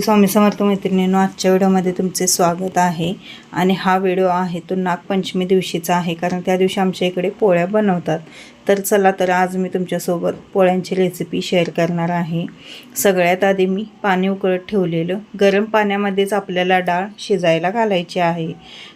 श्री स्वामी समर्थ मैत्रिणींनो आजच्या व्हिडिओमध्ये तुमचे स्वागत आहे. आणि हा व्हिडिओ आहे तो नागपंचमी दिवशीचा आहे कारण त्या दिवशी आमच्या इकडे पोळ्या बनवतात. तर चला तर आज मी तुमच्यासोबत पोळ्यांची रेसिपी शेअर करणार आहे. सगळ्यात आधी मी पाणी उकळत ठेवलेलं. गरम पाण्यामध्येच आपल्याला डाळ शिजायला घालायची आहे.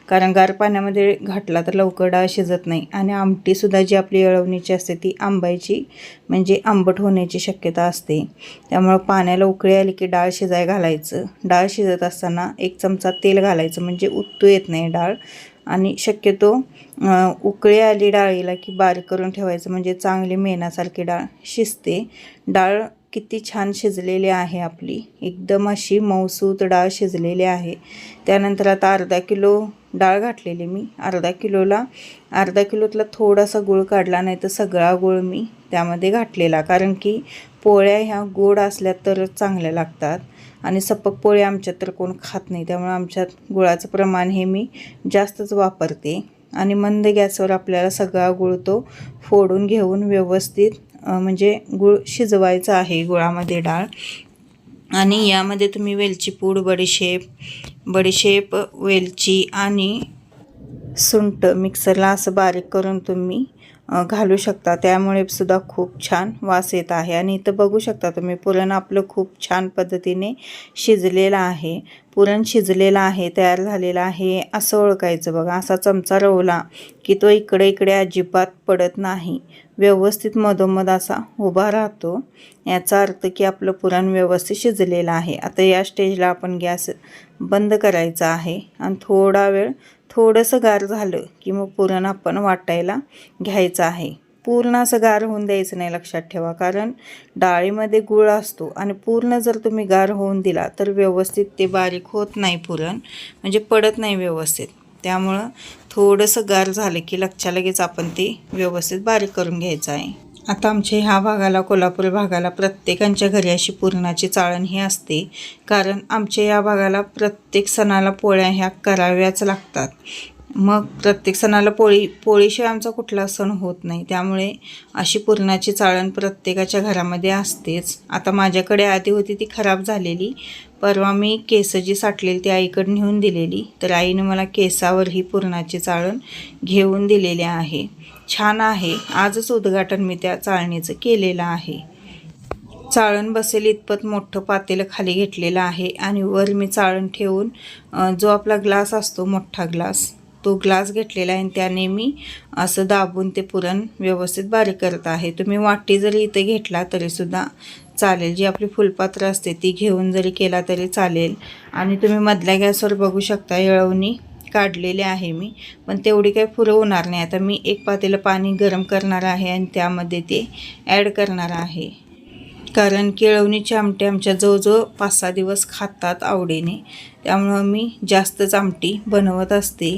कारण गार पाण्यामध्ये घातला तर लवकर डाळ शिजत नाही. आणि आमटीसुद्धा जी आपली अळवणीची असते ती आंबायची म्हणजे आंबट होण्याची शक्यता असते. त्यामुळं पाण्याला उकळी आली की डाळ शिजाय घालायचं. डाळ शिजत असताना एक चमचा तेल घालायचं म्हणजे उत्तू येत नाही डाळ. आणि शक्यतो उकळी आली डाळीला की बारीक करून ठेवायचं म्हणजे चांगली मेणासारखी डाळ शिजते. डाळ किती छान शिजलेली आहे आपली. एकदम अशी मऊसूत डाळ शिजलेली आहे. त्यानंतर आता अर्धा किलो डाळ घातलेली मी. अर्धा किलोला अर्धा किलोतला थोडासा गूळ काढला नाही तर सगळा गूळ मी त्यामध्ये घातलेला. कारण की पोळ्या ह्या गोड असल्या तरच चांगल्या लागतात. आणि सपक पोळी आमच्यात तर कोण खात नाही. त्यामुळे आमच्यात गुळाचं प्रमाण हे मी जास्तच वापरते. आणि मंद गॅसवर आपल्याला सगळा गुळ तो फोडून घेऊन व्यवस्थित म्हणजे गुळ शिजवायचा आहे गुळामध्ये डाळ. आणि यामध्ये तुम्ही वेलची पूड बडीशेप बडीशेप वेलची आणि सुंट मिक्सरला असं बारीक करून तुम्ही घालू शकता. त्यामुळे सुद्धा खूप छान वास येत आहे. आणि इथं बघू शकता तुम्ही पुरण आपलं खूप छान पद्धतीने शिजलेलं आहे. पुरण शिजलेलं आहे तयार झालेलं आहे. असं ओळखायचं बघा. असा चमचा रवला की तो इकडे इकडे अजिबात पडत नाही. व्यवस्थित मधोमध असा उभा राहतो. याचा अर्थ की आपलं पुरण व्यवस्थित शिजलेलं आहे. आता या स्टेजला आपण गॅस बंद करायचा आहे. आणि थोडा वेळ थोडंसं गार झालं की मग पुरण आपण वाटायला घ्यायचं आहे. पूर्ण असं गार होऊन द्यायचं नाही लक्षात ठेवा कारण डाळीमध्ये गुळ असतो आणि पूर्ण जर तुम्ही गार होऊन दिला तर व्यवस्थित ते बारीक होत नाही पुरण म्हणजे पडत नाही व्यवस्थित. त्यामुळं थोडंसं गार झालं की लक्षा लगेच आपण ते व्यवस्थित बारीक करून घ्यायचं आहे. आता आमच्या ह्या भागाला कोल्हापूर भागाला प्रत्येकांच्या घरी अशी पुरणाची चाळण ही असते. कारण आमच्या या भागाला प्रत्येक सणाला पोळ्या ह्या कराव्याच लागतात. मग प्रत्येक सणाला पोळी पोळीशिवाय आमचा कुठला सण होत नाही. त्यामुळे अशी पुरणाची चाळण प्रत्येकाच्या घरामध्ये असतेच. आता माझ्याकडे आधी होती ती खराब झालेली. परवा मी केस जी साठलेली ती आईकडे नेऊन दिलेली. तर आईनं मला केसावर ही पुरणाची चाळण घेऊन दिलेली आहे. छान आहे. आजच उद्घाटन मी त्या चाळणीचं केलेलं आहे. चाळण बसेल इतपत मोठं पातेलं खाली घेतलेलं आहे आणि वर मी चाळण ठेवून जो आपला ग्लास असतो मोठा ग्लास तो ग्लास घेतलेला आहे आणि त्याने मी असं दाबून ते पुरण व्यवस्थित बारीक करत आहे. तुम्ही वाटी जरी इथे घेतला तरीसुद्धा चालेल. जी आपली फुलपात्र असते ती घेऊन जरी केला तरी चालेल. आणि तुम्ही मधल्या गॅसवर बघू शकता येळवणी. काढलेले आहे मी पण तेवढी काही फुलं होणार नाही. आता मी एक पातेलं पाणी गरम करणार आहे आणि त्यामध्ये ते ॲड करणार आहे. कारण केळवणीची आमटे आमच्या जवळजवळ पाच सहा दिवस खातात आवडीने. त्यामुळं मी जास्तच आमटी बनवत असते.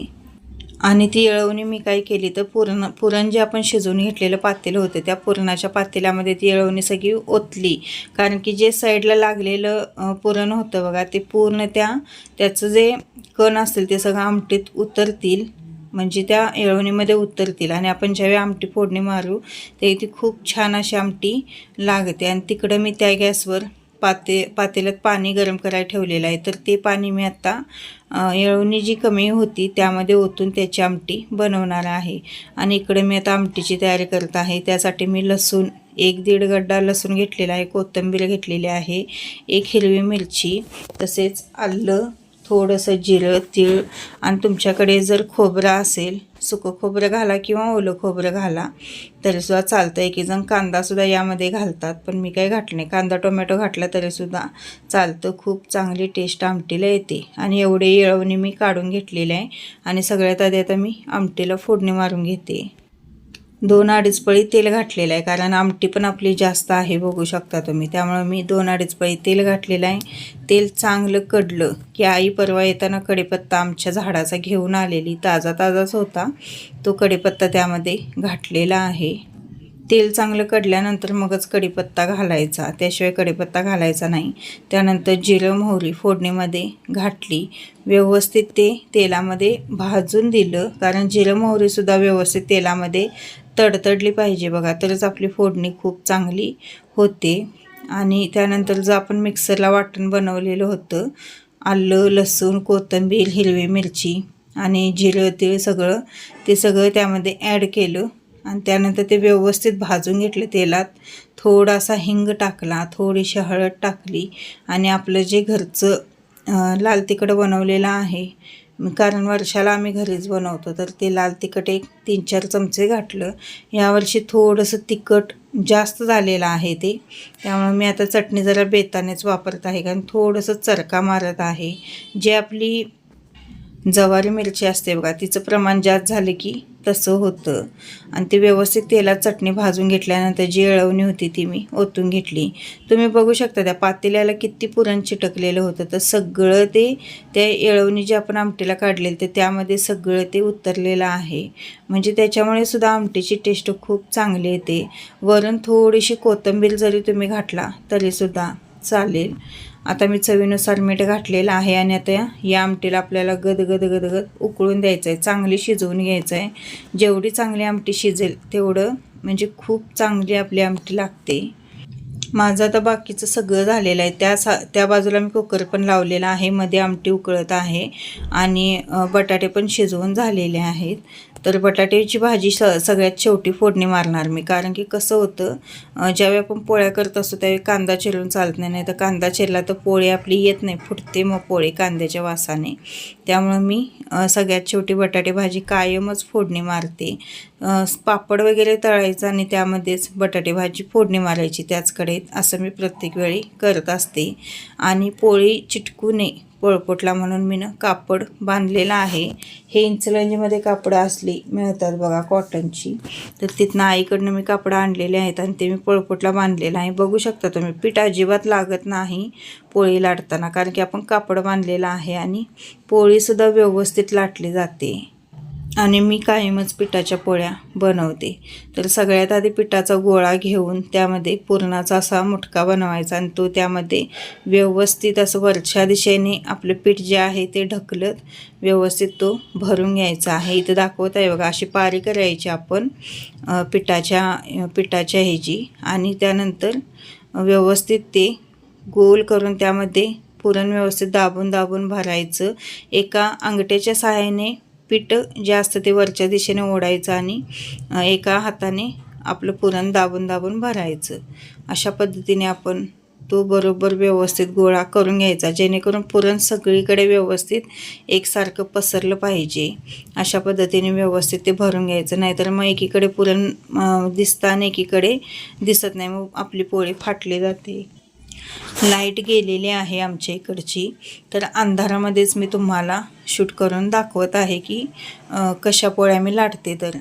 आणि ती येळवणी मी काय केली तर पुरण पुरण जे आपण शिजवून घेतलेलं पातेलं होतं त्या पुरणाच्या पातेल्यामध्ये ती येळवणी सगळी ओतली. कारण की जे साईडला लागलेलं पुरण होतं बघा ते पूर्ण त्या त्याचं जे कण असतील ते सगळं आमटीत उतरतील. म्हणजे त्या येळवणीमध्ये उतरतील. आणि आपण ज्यावेळी आमटी फोडणी मारू ते ती खूप छान अशी आमटी लागते. आणि तिकडं मी त्या गॅसवर पाते पातेल्यात पाणी गरम करायला ठेवलेलं आहे. तर ते पाणी मी आत्ता येळवणी जी कमी होती त्यामध्ये ओतून त्याची आमटी बनवणार आहे. आणि इकडे मी आता आमटीची तयारी करत आहे. त्यासाठी मी लसूण एक दीड गड्डा लसूण घेतलेला आहे कोथिंबीर घेतलेली आहे एक हिरवी मिरची तसेच आलं थोडंसं जिरं तीळ आणि तुमच्याकडे जर खोबरं असेल सुकं खोबरं घाला किंवा ओलं खोबरं घाला तरीसुद्धा चालतं. एक जण कांदासुद्धा यामध्ये घालतात पण मी काही घातलं नाही. कांदा टोमॅटो घातला तरीसुद्धा चालतं. खूप चांगली टेस्ट आमटीला येते. आणि एवढे येळवणी मी काढून घेतलेले आहे. आणि सगळ्यात आधी आता मी आमटीला फोडणी मारून घेते. दोन अडीच पळी तेल घातलेलं आहे. कारण आमटी पण आपली जास्त आहे बघू शकता तुम्ही. त्यामुळे मी दोन अडीच पळी तेल घातलेलं आहे. तेल चांगलं कडलं की आई परवा येताना कढीपत्ता आमच्या झाडाचा घेऊन आलेली ताजा ताजाच होता. तो कढीपत्ता त्यामध्ये घातलेला आहे. तेल चांगलं कडल्यानंतर मगच कढीपत्ता घालायचा. त्याशिवाय कढीपत्ता घालायचा नाही. त्यानंतर जिरं मोहरी फोडणीमध्ये घातली. व्यवस्थित ते तेलामध्ये भाजून दिलं. कारण जिरं मोहरीसुद्धा व्यवस्थित तेलामध्ये तडतडली पाहिजे. बघा तरच आपली फोडणी खूप चांगली होते. आणि त्यानंतर जर आपण मिक्सरला वाटण बनवलेलं होतं आलं लसूण कोथिंबीर हिरवी मिरची आणि जिरं तीळ सगळं ते सगळं त्यामध्ये ॲड केलं आणि त्यानंतर ते व्यवस्थित भाजून घेतलं तेलात. थोडासा हिंग टाकला थोडीशी हळद टाकली आणि आपलं जे घरचं लाल तिखट बनवलेलं आहे कारण वर्षाला आम्ही घरीच बनवतो. तर ते लाल तिखट एक तीन चार चमचे घातलं. यावर्षी थोडंसं तिखट जास्त झालेलं आहे ते. त्यामुळे मी आता चटणी जरा बेतानेच वापरत आहे. कारण थोडंसं चरका मारत आहे. जे आपली जवारी मिरची असते बघा तिचं प्रमाण जास्त झालं की तसं होतं. आणि ते व्यवस्थित तेलात चटणी भाजून घेतल्यानंतर जी अळवणी होती ती मी ओतून घेतली. तुम्ही बघू शकता त्या पातेल्याला किती पुरण चिटकलेलं होतं. तर सगळं ते त्या येळवणी जे आपण आमटीला काढलेली ते त्यामध्ये सगळं ते उतरलेलं आहे. म्हणजे त्याच्यामुळे सुद्धा आमटीची टेस्ट खूप चांगली येते. वरून थोडीशी कोथिंबीर जरी तुम्ही घातला तरीसुद्धा चालेल. आता मी चवीनुसार मीठ घातलेलं आहे आणि आता या- आमटीला आपल्याला गद गद उकळून द्यायचं आहे चांगली शिजवून घ्यायचं आहे जेवढी चांगली आमटी शिजेल तेवढं म्हणजे खूप चांगली आपली आमटी लागते. माझं आता बाकीचं सगळं झालेलं आहे. त्या सा त्या बाजूला मी कुकर पण लावलेला आहे. मध्ये आमटी उकळत आहे आणि बटाटे पण शिजवून झालेले आहेत. तर बटाट्याची भाजी स सगळ्यात शेवटी फोडणी मारणार मी. कारण की कसं होतं ज्यावेळी आपण पोळ्या करत असतो त्यावेळी कांदा चिरून चालत नाही. नाही तर कांदा चिरला तर पोळी आपली येत नाही. फुटते मग पोळी कांद्याच्या वासाने. त्यामुळं मी सगळ्यात शेवटी बटाटे भाजी कायमच फोडणी मारते. पापड वगैरे तळायचं आणि त्यामध्येच बटाटे भाजी फोडणी मारायची त्याच असं मी प्रत्येक वेळी करत असते. आणि पोळी चिटकू नये. पोळपोटला म्हणून मी ना कापड बांधलेलं आहे. हे इंचलंजीमध्ये कापडं असली मिळतात बघा कॉटनची. तर तिथनं आईकडनं मी कापडं आणलेले आहेत आणि ते मी पोळपोटला बांधलेलं आहे. बघू शकता तुम्ही पीठ अजिबात लागत नाही पोळी लाटताना कारण की आपण कापड बांधलेलं आहे आणि पोळीसुद्धा व्यवस्थित लाटली जाते. आणि मी कायमच पिठाच्या पोळ्या बनवते. तर सगळ्यात आधी पिठाचा गोळा घेऊन त्यामध्ये पुरणाचा असा मुटका बनवायचा आणि तो त्यामध्ये व्यवस्थित असं वरच्या दिशेने आपलं पीठ जे आहे ते ढकलत व्यवस्थित तो भरून घ्यायचा आहे. इथं दाखवत आहे बघा अशी पारी करायची आपण पिठाच्या पिठाच्या ह्याची आणि त्यानंतर व्यवस्थित ते गोल करून त्यामध्ये पुरण व्यवस्थित दाबून दाबून भरायचं. एका अंगठ्याच्या सहाय्याने पीठ जे असतं ते वरच्या दिशेने ओढायचं आणि एका हाताने आपलं पुरण दाबून दाबून भरायचं. अशा पद्धतीने आपण तो बरोबर व्यवस्थित गोळा करून घ्यायचा जेणेकरून पुरण सगळीकडे व्यवस्थित एकसारखं पसरलं पाहिजे. अशा पद्धतीने व्यवस्थित ते भरून घ्यायचं नाहीतर मग एकीकडे पुरण दिसता दिसतं आणि एकीकडे दिसत नाही मग आपली पोळी फाटली जाते. लाइट गेलेली आहे आमच्या इकडची. तर अंधारामध्येच मी तुम्हाला शूट करून दाखवत आहे की कशा पोळ्या मी लाटते तर.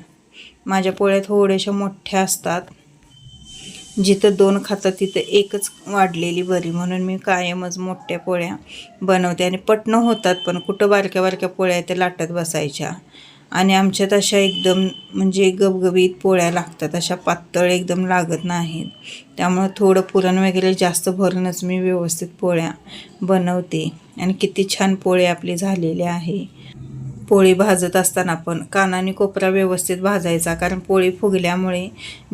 माझ्या पोळ्या थोड्याशा मोठ्या असतात. जिथं दोन खातात तिथं एकच वाढलेली बरी म्हणून मी कायमच मोठ्या पोळ्या बनवते. आणि पटणं होतात पण कुठं बारक्या बारक्या पोळ्या त्या लाटत बसायच्या. आणि आमच्यात अशा एकदम म्हणजे गबगबीत पोळ्या लागतात अशा पातळ एकदम लागत नाहीत. त्यामुळं थोडं पुरण वगैरे जास्त भरूनच मी व्यवस्थित पोळ्या बनवते. आणि किती छान पोळी आपली झालेली आहे. पोळी भाजत असताना पण कानाने कोपरा व्यवस्थित भाजायचा कारण पोळी फुगल्यामुळे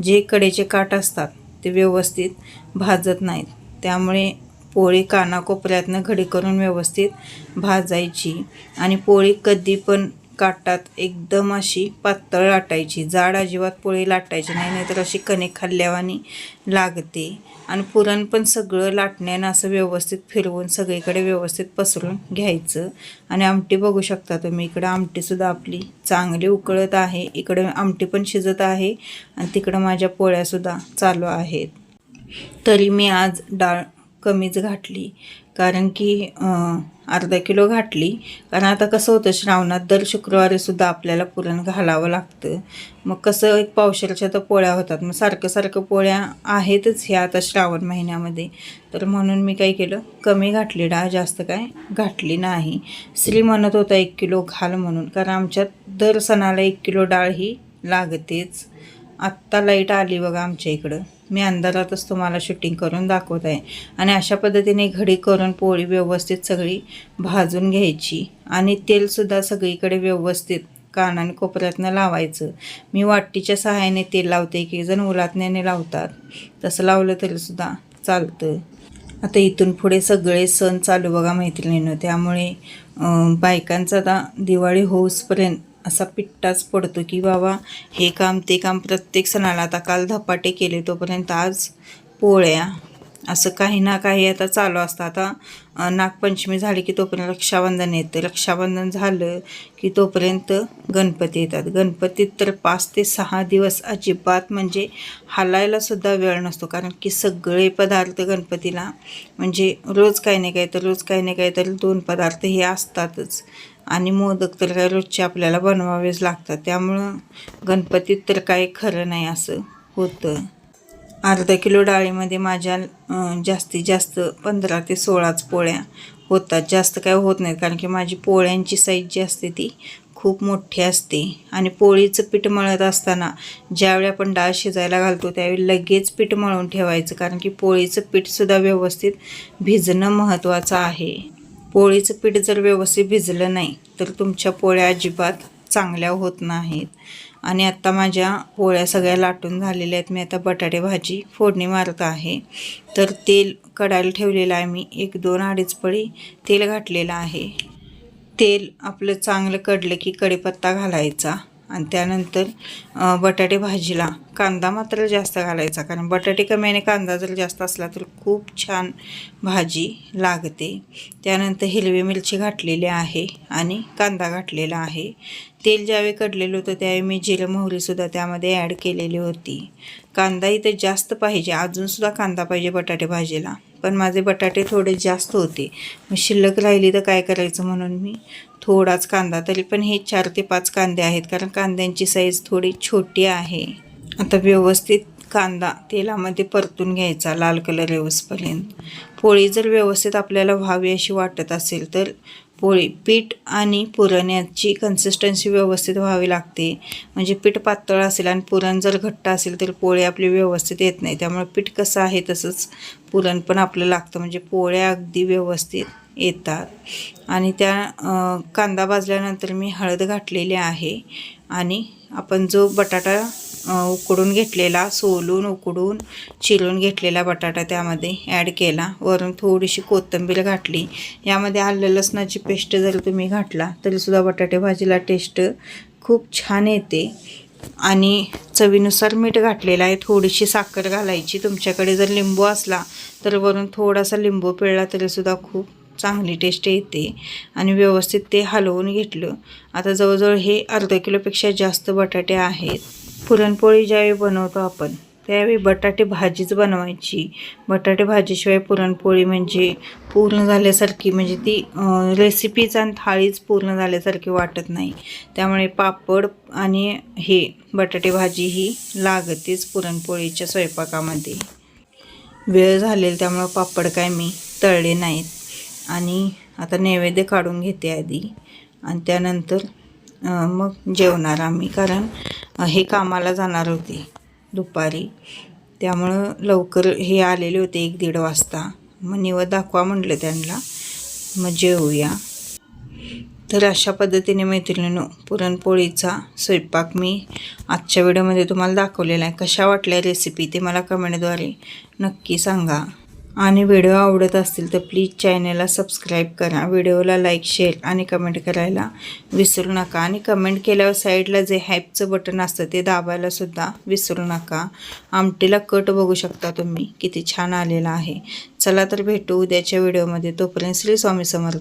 जे कडेचे काठ असतात ते व्यवस्थित भाजत नाहीत. त्यामुळे पोळी कानाकोपऱ्यातनं घडी करून व्यवस्थित भाजायची. आणि पोळी कधी पण काटात एकदम अशी पातळ लाटायची. जाड अजिबात पोळी लाटायची नाही नाहीतर अशी कणिक खाल्ल्यावानी लागते. आणि पुरण पण सगळं लाटण्यानं असं व्यवस्थित फिरवून सगळीकडे व्यवस्थित पसरून घ्यायचं. आणि आमटी बघू शकता तुम्ही इकडं आमटीसुद्धा आपली चांगली उकळत आहे. इकडं आमटी पण शिजत आहे आणि तिकडं माझ्या पोळ्यासुद्धा चालू आहेत. तरी मी आज डाळ कमीच घातली. कारण की अर्धा किलो घातली. कारण आता कसं होतं श्रावणात दर शुक्रवारीसुद्धा आपल्याला पुरण घालावं लागतं. मग कसं एक पावशेरच्या तर पोळ्या होतात. मग सारखं सारखं पोळ्या आहेतच ह्या आता श्रावण महिन्यामध्ये. तर म्हणून मी काय केलं कमी घातली डाळ जास्त काय घातली नाही. श्री म्हणत होता एक किलो घाल म्हणून. कारण आमच्यात दर सणाला एक किलो डाळ ही लागतेच. आत्ता लाइट आली बघा आमच्या इकडं. मी अंधारातच तुम्हाला शूटिंग करून दाखवत आहे. आणि अशा पद्धतीने घडी करून पोळी व्यवस्थित सगळी भाजून घ्यायची. आणि तेलसुद्धा सगळीकडे व्यवस्थित कानाने कोपऱ्यातनं लावायचं. मी वाटीच्या सहाय्याने तेल लावते. की जण उलातण्याने लावतात. तसं लावलं तरीसुद्धा चालतं. आता इथून पुढे सगळे सण चालू बघा मैत्रिणीनं. त्यामुळे बायकांचा आता दिवाळी होऊसपर्यंत असा पिट्टाच पडतो की बाबा हे काम ते काम प्रत्येक सणाला आता काल धपाटे केले तोपर्यंत आज पोळ्या असं काही ना काही आता चालू असतं. आता नागपंचमी झाली की तोपर्यंत रक्षाबंधन येतं. रक्षाबंधन झालं की तोपर्यंत गणपती येतात. गणपतीत तर पाच ते सहा दिवस अजिबात म्हणजे हालायलासुद्धा वेळ नसतो. कारण की सगळे पदार्थ गणपतीला म्हणजे रोज काही नाही काही तर रोज काही नाही काही तर दोन पदार्थ हे असतातच. आणि मोदक तर काय रोजचे आपल्याला बनवावेच लागतात. त्यामुळं गणपतीत तर काही खरं नाही असं होतं. अर्धा किलो डाळीमध्ये माझ्या जास्तीत जास्त पंधरा ते सोळाच पोळ्या होतात. जास्त काय होत नाहीत कारण की माझी पोळ्यांची साईज जी असते ती खूप मोठी असते. आणि पोळीचं पीठ मळत असताना ज्यावेळी आपण डाळ शिजायला घालतो त्यावेळी लगेच पीठ मळून ठेवायचं कारण की पोळीचं पीठसुद्धा व्यवस्थित भिजणं महत्त्वाचं आहे. पोळीचं पीठ जर व्यवस्थित भिजलं नाही तर तुमच्या पोळ्या अजिबात चांगल्या होत नाहीत. आणि आत्ता माझ्या पोळ्या सगळ्या लाटून झालेल्या आहेत. मी आता बटाटे भाजी फोडणी मारत आहे. तर तेल कडायला ठेवलेलं आहे मी. एक दोन अडीच पळी तेल घातलेलं आहे. तेल आपलं चांगलं कडलं की कढीपत्ता घालायचा. आणि त्यानंतर बटाटे भाजीला कांदा मात्र जास्त घालायचा. कारण बटाटे कमी आणि कांदा जर जास्त असला तर खूप छान भाजी लागते. त्यानंतर हिरवी मिरची घातलेली आहे आणि कांदा घातलेला आहे. तेल ज्यावेळी कडलेलं होतं त्यावेळी मी जिरं मोहरीसुद्धा त्यामध्ये ॲड केलेली होती. कांदा इथे जास्त पाहिजे. अजूनसुद्धा कांदा पाहिजे बटाटे भाजीला. पण माझे बटाटे थोडे जास्त होते. मग शिल्लक राहिली तर काय करायचं म्हणून मी थोडाच कांदा तरी पण हे चार ते पाच कांदे आहेत. कारण कांद्यांची साईज थोडी छोटी आहे. आता व्यवस्थित कांदा तेलामध्ये परतून घ्यायचा लाल कलर येऊसपर्यंत. पोळी जर व्यवस्थित आपल्याला व्हावी अशी वाटत असेल तर पोळी पीठ आणि पुरण याची कन्सिस्टन्सी व्यवस्थित व्हावी लागते. म्हणजे पीठ पातळ असेल आणि पुरण जर घट्ट असेल तर पोळी आपली व्यवस्थित येत नाही. त्यामुळे पीठ कसं आहे तसंच पुरण पण आपलं लागतं. म्हणजे पोळ्या अगदी व्यवस्थित येतात. आणि त्या कांदा भाजल्यानंतर मी हळद घातलेली आहे. आणि आपण जो बटाटा उकडून घेतलेला सोलून उकडून चिरून घेतलेला बटाटा त्यामध्ये ॲड केला. वरून थोडीशी कोथिंबीर घातली. यामध्ये आलं लसणाची पेस्ट जर तुम्ही घातला तरीसुद्धा बटाटे भाजीला टेस्ट खूप छान येते. आणि चवीनुसार मीठ घातलेलं आहे. थोडीशी साखर घालायची. तुमच्याकडे जर लिंबू असला तर वरून थोडासा लिंबू पिळला तरीसुद्धा खूप चांगली टेस्ट येते. आणि व्यवस्थित ते हलवून घेतलं. आता जवळजवळ हे अर्धा किलोपेक्षा जास्त बटाटे आहेत. पुरणपोळी ज्यावेळी बनवतो आपण त्यावेळी बटाटे भाजीच बनवायची. बटाटे भाजीशिवाय पुरणपोळी म्हणजे पूर्ण झाल्यासारखी म्हणजे ती रेसिपीच आणि थाळीच पूर्ण झाल्यासारखी वाटत नाही. त्यामुळे पापड आणि हे बटाटे भाजी ही लागतेच पुरणपोळीच्या स्वयंपाकामध्ये. वेळ झालेल त्यामुळं पापड काय मी तळले नाहीत. आणि आता नैवेद्य काढून घेते आधी. आणि त्यानंतर मग जेवणार आम्ही. कारण हे कामाला जाणार होते दुपारी. त्यामुळं लवकर हे आलेले होते एक दीड वाजता. मग निवड दाखवा म्हटलं त्यांना. मग जेवूया. तर अशा पद्धतीने मैत्रिणीनो पुरणपोळीचा स्वयंपाक मी आजच्या व्हिडिओमध्ये तुम्हाला दाखवलेला आहे. कशा वाटल्या रेसिपी ते मला कमेंटद्वारे नक्की सांगा. आणि व्हिडिओ आवडत असतील तर प्लीज चॅनेलला सबस्क्राईब करा. व्हिडिओला लाईक शेअर आणि कमेंट करायला विसरू नका. आणि कमेंट केल्यावर साईडला जे हॅपचं बटन असतं ते दाबायलासुद्धा विसरू नका. आमटीला कट बघू शकता तुम्ही. किती छान आलेला आहे. चला तर भेटू उद्याच्या व्हिडिओमध्ये. तोपर्यंत श्री स्वामी समर्थ.